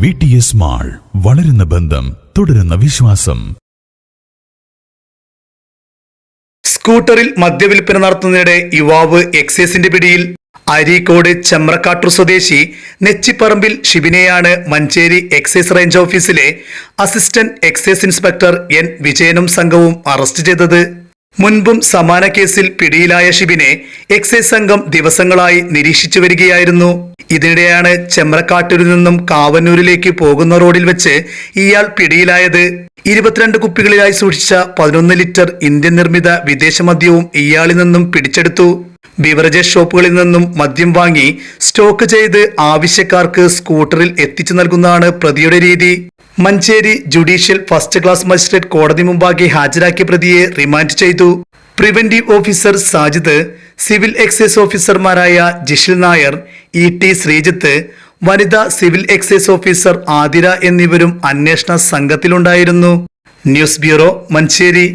V T S mall വളരുന്ന ബന്ധം തുടരുന്ന വിശ്വാസം. സ്കൂട്ടറിൽ മദ്യവിൽപ്പന നടത്തുന്നതിനിടെ യുവാവ് എക്സൈസിന്റെ പിടിയിൽ അരീക്കോട് ചെമ്രക്കാട്ടൂർ സ്വദേശി നെച്ചിപ്പറമ്പിൽ ഷിബിനെയാണ് മഞ്ചേരി എക്സൈസ് റേഞ്ച് ഓഫീസിലെ അസിസ്റ്റന്റ് എക്സൈസ് ഇൻസ്പെക്ടർ എൻ വിജയനും സംഘവും അറസ്റ്റ് ചെയ്തത്. മുൻപും സമാന കേസിൽ പിടിയിലായ ഷിബിനെ എക്സൈസ് സംഘം ദിവസങ്ങളായി നിരീക്ഷിച്ചു വരികയായിരുന്നു. ഇതിനിടെയാണ് ചെമ്രക്കാട്ടൂരിൽ നിന്നും കാവന്നൂരിലേക്ക് പോകുന്ന റോഡിൽ വെച്ച് ഇയാൾ പിടിയിലായത്. ഇരുപത്തിരണ്ട് കുപ്പികളിലായി സൂക്ഷിച്ച പതിനൊന്ന് ലിറ്റർ ഇന്ത്യൻ നിർമ്മിത വിദേശ മദ്യവും ഇയാളിൽ നിന്നും പിടിച്ചെടുത്തു. ബിവറേജസ് ഷോപ്പുകളിൽ നിന്നും മദ്യം വാങ്ങി സ്റ്റോക്ക് ചെയ്ത് ആവശ്യക്കാർക്ക് സ്കൂട്ടറിൽ എത്തിച്ചു നൽകുന്നതാണ് പ്രതിയുടെ രീതി. Manjeri judicial first class magistrate കോടതി മുമ്പാകെ ഹാജരാക്കിയ പ്രതിയെ റിമാൻഡ് ചെയ്തു. Preventive officer Sajid civil excise ഓഫീസർമാരായ ജിഷിൽ നായർ ഇ ടി ശ്രീജിത്ത് വനിതാ സിവിൽ എക്സൈസ് ഓഫീസർ ആതിര എന്നിവരും അന്വേഷണ സംഘത്തിലുണ്ടായിരുന്നു. News bureau Manjeri.